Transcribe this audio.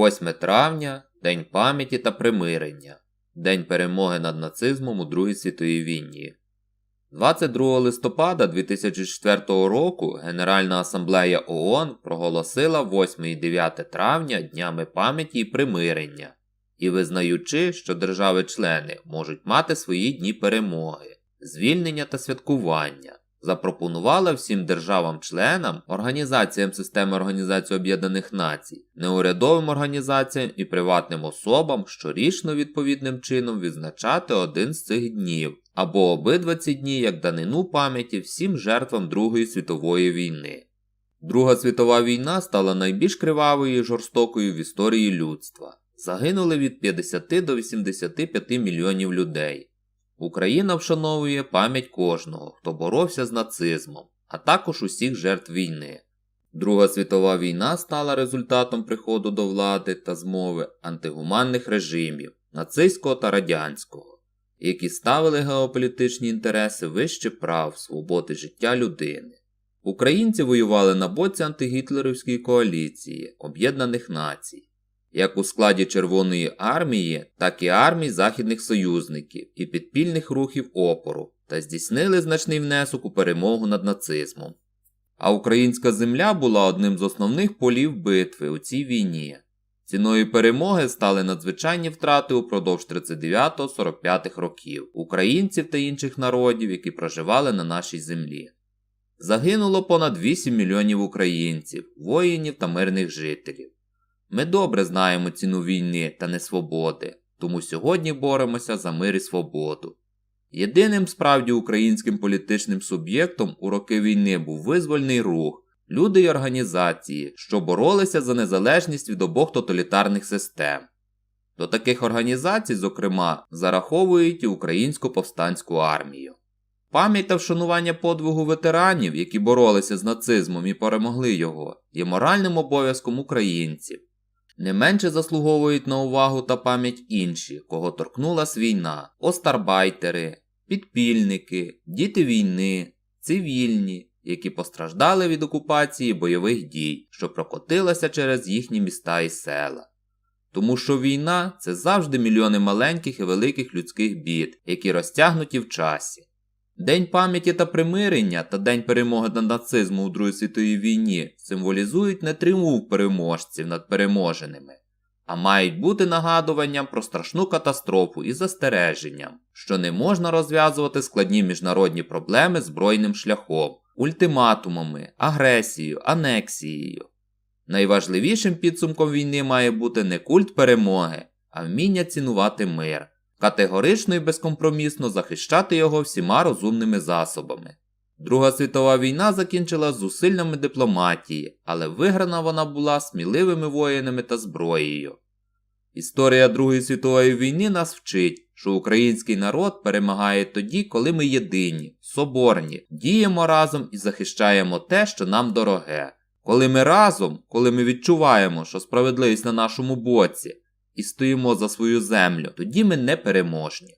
8 травня День пам'яті та примирення, День перемоги над нацизмом у Другій світовій війні. 22 листопада 2004 року Генеральна асамблея ООН проголосила 8 і 9 травня днями пам'яті і примирення, і визнаючи, що держави-члени можуть мати свої дні перемоги, звільнення та святкування, запропонувала всім державам-членам, організаціям системи Організації Об'єднаних Націй, неурядовим організаціям і приватним особам щорічно відповідним чином відзначати один з цих днів або обидва ці дні як данину пам'яті всім жертвам Другої світової війни. Друга світова війна стала найбільш кривавою і жорстокою в історії людства. Загинули від 50 до 85 мільйонів людей. Україна вшановує пам'ять кожного, хто боровся з нацизмом, а також усіх жертв війни. Друга світова війна стала результатом приходу до влади та змови антигуманних режимів нацистського та радянського, які ставили геополітичні інтереси вище прав, свободи життя людини. Українці воювали на боці антигітлерівської коаліції Об'єднаних Націй як у складі Червоної армії, так і армій західних союзників і підпільних рухів опору та здійснили значний внесок у перемогу над нацизмом. А українська земля була одним з основних полів битви у цій війні. Ціною перемоги стали надзвичайні втрати упродовж 39-45 років українців та інших народів, які проживали на нашій землі. Загинуло понад 8 мільйонів українців, воїнів та мирних жителів. Ми добре знаємо ціну війни та несвободи, тому сьогодні боремося за мир і свободу. Єдиним справді українським політичним суб'єктом у роки війни був визвольний рух, люди й організації, що боролися за незалежність від обох тоталітарних систем. До таких організацій, зокрема, зараховують і Українську повстанську армію. Пам'ять та вшанування подвигу ветеранів, які боролися з нацизмом і перемогли його, є моральним обов'язком українців. Не менше заслуговують на увагу та пам'ять інші, кого торкнулась війна, остарбайтери, підпільники, діти війни, цивільні, які постраждали від окупації бойових дій, що прокотилася через їхні міста і села. Тому що війна це завжди мільйони маленьких і великих людських бід, які розтягнуті в часі. День пам'яті та примирення та День перемоги над нацизмом у Другій світовій війні символізують не тріумф переможців над переможеними, а мають бути нагадуванням про страшну катастрофу і застереженням, що не можна розв'язувати складні міжнародні проблеми збройним шляхом, ультиматумами, агресією, анексією. Найважливішим підсумком війни має бути не культ перемоги, а вміння цінувати мир категорично і безкомпромісно захищати його всіма розумними засобами. Друга світова війна закінчила зусиллями дипломатії, але виграна вона була сміливими воїнами та зброєю. Історія Другої світової війни нас вчить, що український народ перемагає тоді, коли ми єдині, соборні, діємо разом і захищаємо те, що нам дороге. Коли ми разом, коли ми відчуваємо, що справедливість на нашому боці, і стоїмо за свою землю, тоді ми не переможні.